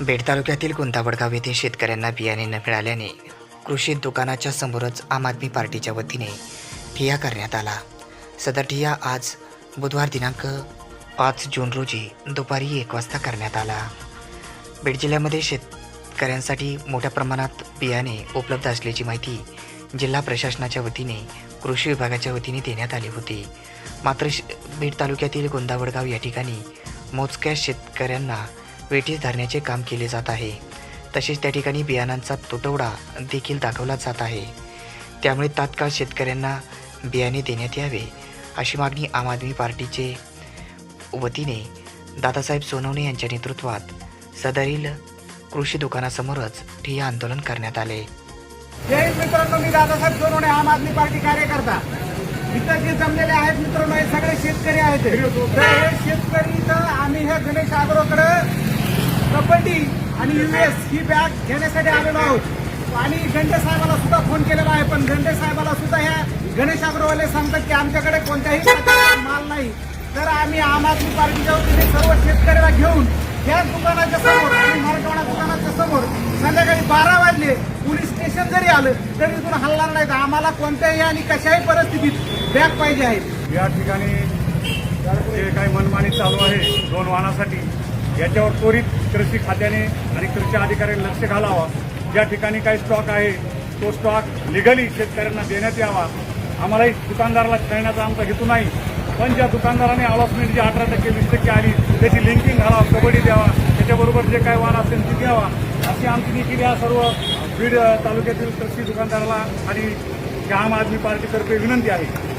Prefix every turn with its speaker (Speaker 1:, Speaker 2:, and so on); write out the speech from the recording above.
Speaker 1: Bed तालुक्यातील गुंतावडगाव येथे शेतकऱ्यांना बियाणे न मिळाल्याने कृषी दुकानाच्या समोरच आम आदमी पार्टीच्या वतीने ठिया करण्यात आला. सदर ठिया आज बुधवार दिनांक पाच जून रोजी दुपारी एक वाजता करण्यात आला. बीड जिल्ह्यामध्ये शेतकऱ्यांसाठी मोठ्या प्रमाणात बियाणे उपलब्ध असल्याची माहिती जिल्हा प्रशासनाच्या वतीने कृषी विभागाच्या वतीने देण्यात आली होती. मात्र श बीड तालुक्यातील गोंदावडगाव या ठिकाणी मोजक्या शेतकऱ्यांना वेठीस धरण्याचे काम केले जात आहे. तसेच त्या ठिकाणी बियाणांचा तुटवडा देखील दाखवला जात आहे. त्यामुळे तात्काळ शेतकऱ्यांना बियाणे देण्यात यावे अशी मागणी आम आदमी पार्टीचे वतीने दादासाहेब सोनवणे यांच्या नेतृत्वात सदरील कृषी दुकानासमोरच ठिय्या आंदोलन करण्यात आले.
Speaker 2: जय मित्रांनो मी दादासाहेब सोनवणे आम आदमी पार्टी कार्यकर्ता. इथं जे जमलेले आहेत मित्रांनो हे सगळे शेतकरी आहेत. शेतकरी इथं आम्ही हे गणेश आग्रोकडे कबड्डी आणि युएस ही बॅग घेण्यासाठी आलेलो आहोत. आणि गंडे साहेबाला सुद्धा फोन केलेला आहे. पण गंडे साहेबाला सुद्धा ह्या गणेश अग्रवाले सांगतात की आमच्याकडे कोणत्याही प्रकारचा माल नाही. तर आम्ही आम आदमी पार्टीच्या वतीने सर्व शेतकऱ्याला घेऊन या दुकानाच्या समोर आणि मराठवाडा दुकानाच्या समोर संध्याकाळी बारा वाजले पोलीस स्टेशन जरी आलं तरी इथून हलणार नाही तर आम्हाला कोणत्याही आणि कशाही परिस्थितीत बॅग पाहिजे आहे.
Speaker 3: या ठिकाणी जे काही मनमानी चालू आहे दोन वाहनासाठी याच्यावर त्वरित कृषी खात्याने आणि कृषी अधिकाऱ्यांनी लक्ष घालावा. ज्या ठिकाणी काही स्टॉक आहे तो स्टॉक लिगली शेतकऱ्यांना देण्यात यावा. आम्हालाही दुकानदाराला खेळण्याचा आमचा हेतू नाही. पण ज्या दुकानदाराने अलॉटमेंट जी अठरा टक्के वीस टक्के आली त्याची लिंकिंग घालावा कबड्डी द्यावा. त्याच्याबरोबर जे काही वाहन असेल ती द्यावा. अशी आमची देखील या सर्व. बीड तालुक्यातील कृषी दुकानदाराला आणि आम आदमी पार्टीतर्फे विनंती आहे.